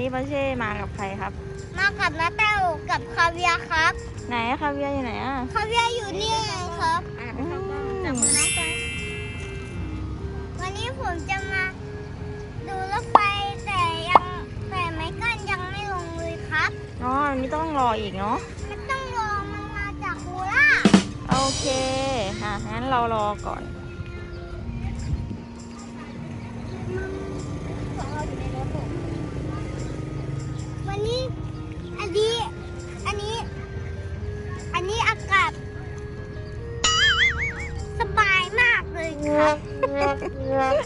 นี้ปาเช่มากับใครครับ มากับน้าแต้วกับคาเวียร์ครับ ไหนอะคาเวียร์อยู่ไหนอะคาเวียร์อยู่นี่ครับอืมวันนี้ผมจะมาดูรถไฟแต่ยังแต่ไม่กั้นยังไม่ลงเลยครับอ๋ออันนี้ต้องรออีกเนาะมันต้องรอมันมาจากโคราชโอเคอะงั้นเรารอก่อน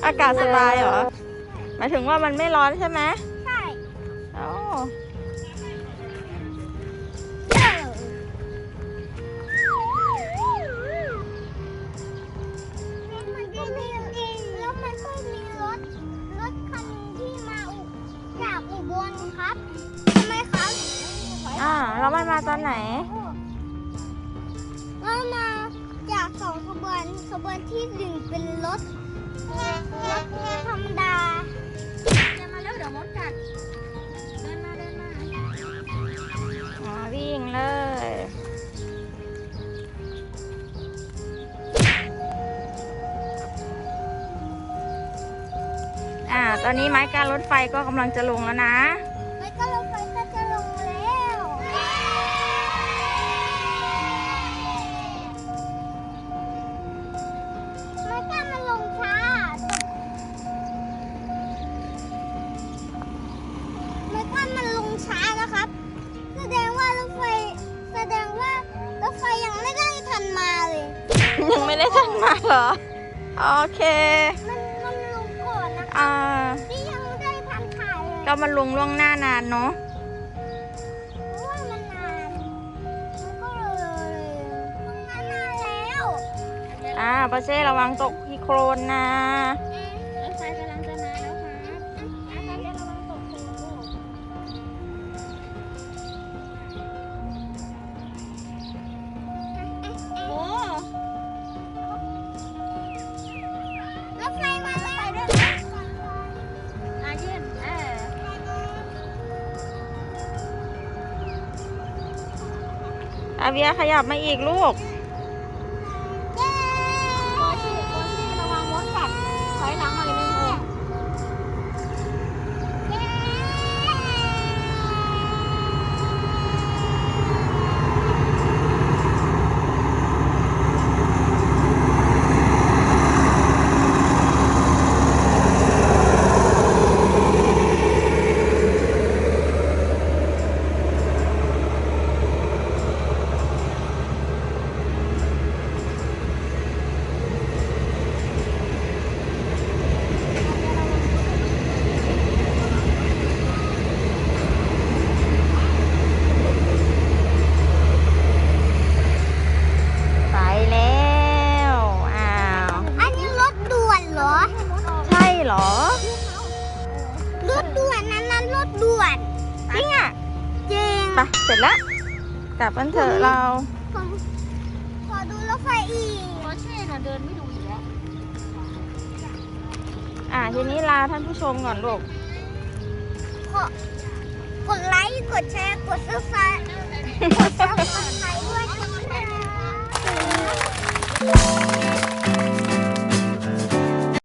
อากาศสบายเหรอ หมายถึงว่ามันไม่ร้อนใช่ไหมใช่อ๋อแล้วมันก็มีแล้วมันก็มีรถรถคันหนึงที่มาอุจากอุบ บวนขบวนที่หนึ่งเป็นรถรถธรรมดาเดินมาแล้วเดี๋ยวมดกัดเดินมาเดินมาอ่าวิ่งเลยอ่าตอนนี้ไม้การรถไฟก็กำลังจะลงแล้วนะ ยังไม่ได้ทันมาเหรอ โอเค มันมันลงก่อนนะคะอ่านี่ยังไม่ได้ทันถ่ายเลยก็มันลงล่วงหน้านานเนาะ เพราะว่ามันนานมันก็เลยมันนานแล้ว อ่าปาเช่ระวังตกที่โครนนะรถ อาเวียขยับมาอีกลูก เย้ โคชี่โคชี่ระวังมดกัดถอยหลังหน่อยนึงเออ เย้ ไปแล้ว อ้าว อันนี้รถด่วนเหรอ ใช่ เหรอ รถด่วนนั้นนั้นรถด่วนจริงอะจริงไปเสร็จแล้วกลับกันเถอะเราผมขอดูรถไฟอีกโคชี่น่ะเดินไม่ดูอีกแล้วอ่าทีนี้ลาท่านผู้ชมก่อนลูกขอกดไลค์กดแชร์กดซับสไครต์กดซับสไครต์ด้วย